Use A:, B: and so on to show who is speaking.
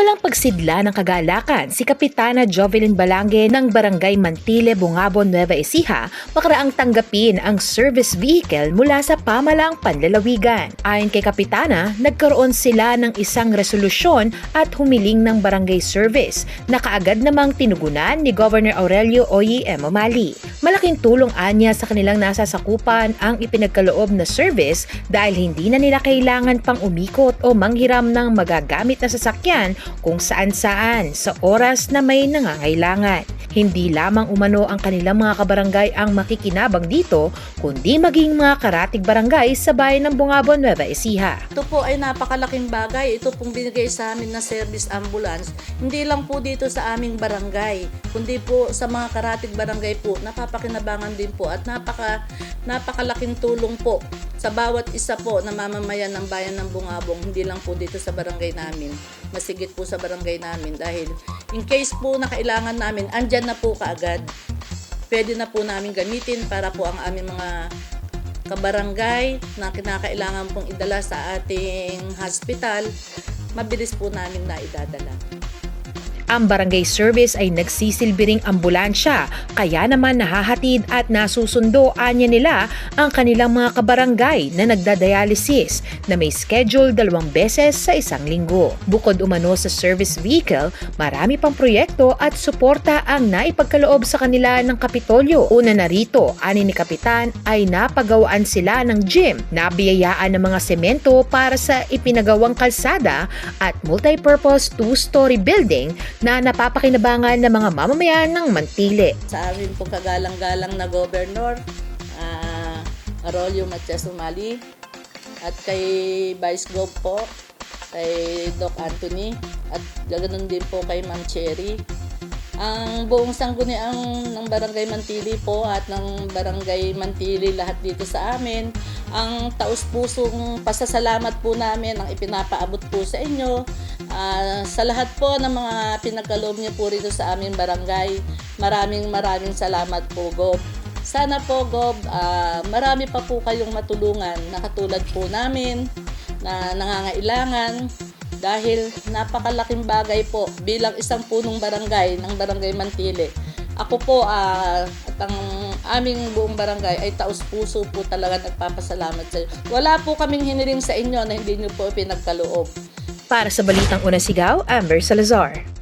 A: Walang pagsidla ng kagalakan si Kapitana Jovelyn Balange ng Barangay Mantile, Bungabon, Nueva Ecija makaraang tanggapin ang service vehicle mula sa pamalaang panlalawigan. Ayon kay Kapitana, nagkaroon sila ng isang resolusyon at humiling ng barangay service na kaagad namang tinugunan ni Governor Aurelio Oyi M. Mali. Malaking tulong anya sa kanilang nasasakupan ang ipinagkaloob na service dahil hindi na nila kailangan pang umikot o manghiram ng magagamit na sasakyan kung saan-saan sa oras na may nangangailangan. Hindi lamang umano ang kanilang mga kabarangay ang makikinabang dito, kundi maging mga karatig barangay sa bayan ng Bungabon, Nueva Ecija.
B: Ito po ay napakalaking bagay. Ito pong binigay sa amin na service ambulance. Hindi lang po dito sa aming barangay, kundi po sa mga karatig barangay po, napapakinabangan din po at napaka, napakalaking tulong po sa bawat isa po na mamamayan ng bayan ng Bungabong, hindi lang po dito sa barangay namin, masigit po sa barangay namin dahil in case po na kailangan namin, andyan na po kaagad. Pwede na po namin gamitin para po ang aming mga kabarangay na kinakailangan pong idala sa ating hospital, mabilis po namin na idadala.
A: Ang barangay service ay nagsisilbi ring ambulansya, kaya naman nahahatid at nasusundo anya nila ang kanilang mga kabarangay na nagdadialysis na may schedule dalawang beses sa isang linggo. Bukod umano sa service vehicle, marami pang proyekto at suporta ang naipagkaloob sa kanila ng Kapitolyo. Una na rito, ani ni Kapitan ay napagawaan sila ng gym, nabiyayaan ng mga semento para sa ipinagawang kalsada at multi-purpose two-story building na napapakinabangan ng mga mamamayan ng Mantili.
B: Sa amin pong kagalang-galang na gobernador, uh, Arroyo Matias Umali, at kay Vice Gov po, kay Doc Anthony, at ganoon din po kay Ma'am Cherry. Ang buong sangguniang ng Barangay Mantili po at ng Barangay Mantili lahat dito sa amin, ang taus-pusong pasasalamat po namin ang ipinapaabot po sa inyo. Ah, sa lahat po ng mga pinagkaloob niyo po rito sa aming barangay, maraming maraming salamat po, Gob. Sana po, Gob, ah, marami pa po kayong matulungan na katulad po namin na nangangailangan dahil napakalaking bagay po bilang isang punong barangay ng Barangay Mantili. Ako po ah, at ang aming buong barangay ay taos puso po talaga nagpapasalamat sa inyo. Wala po kaming hiniling sa inyo na hindi niyo po pinagkaloob.
A: Para sa Balitang Unang Sigaw, Amber Salazar.